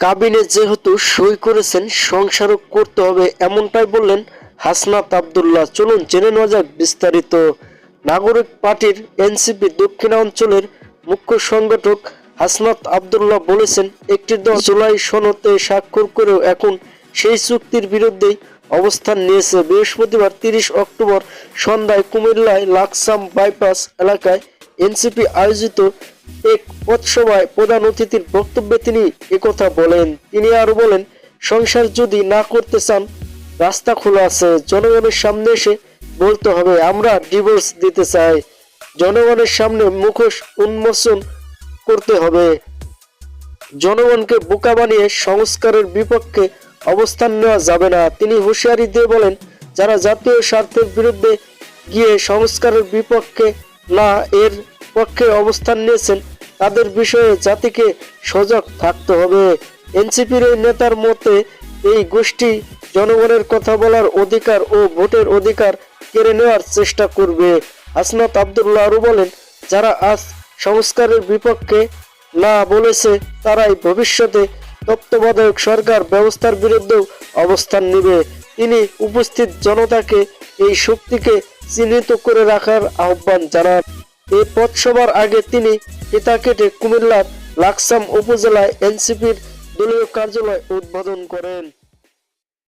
কাবিনে যেহেতু সই করেছেন, সংসারও করতে হবে এমনটাই বললেন হাসনাত আবদুল্লাহ। চলুন জেনে নেওয়া যাক বিস্তারিত। নাগরিক পার্টির এনসিপি দক্ষিণাঞ্চলের মুখ্য সংগঠক হাসনাত আবদুল্লাহ বলেছেন, একটি দল জুলাই সনদে স্বাক্ষর করেও এখন সেই চুক্তির বিরুদ্ধেই অবস্থান নিয়েছে। বৃহস্পতিবার তিরিশ অক্টোবর সন্ধ্যায় কুমিল্লায় লাকসাম বাইপাস এলাকায় এনসিপি আয়োজিত এক পথসভায় প্রধান অতিথির বক্তব্যে তিনি একথা বলেন। তিনি আরও বলেন, সংসার যদি না করতে চান, রাস্তা খোলা আছে, জনগণের সামনে এসে বলতে হবে, আমরা ডিভোর্স দিতে চাই। জনগণের সামনে মুখোশ উন্মোচন করতে হবে। জনগণকে বোকা বানিয়ে সংস্কারের বিপক্ষে অবস্থান নেওয়া যাবে না। তিনি হুঁশিয়ারি দিয়ে বলেন, যারা জাতীয় স্বার্থের বিরুদ্ধে গিয়ে সংস্কারের বিপক্ষে না, এর পক্ষে অবস্থান নিয়েছেন। তাদের বিষয়ে জাতিকে সজাগ থাকতে হবে। এনসিপির এই নেতার মতে, এই গোষ্ঠী জনগণের কথা বলার অধিকার ও ভোটের অধিকার কেড়ে নেওয়ার চেষ্টা করবে। হাসনাত আবদুল্লাহ আরও বলেন, যারা আজ সংস্কারের বিপক্ষে না বলেছে, তারাই ভবিষ্যতে তত্ত্বাবধায়ক সরকার ব্যবস্থার বিরুদ্ধেও অবস্থান নেবে। তিনি উপস্থিত জনতাকে এই শক্তিকে চিহ্নিত করে রাখার আহ্বান জানান। এই পথসভার আগে তিনি পিতা কেটে কুমিল্লার লাকসাম উপজেলায় এনসিপির দলীয় কার্যালয় উদ্বোধন করেন।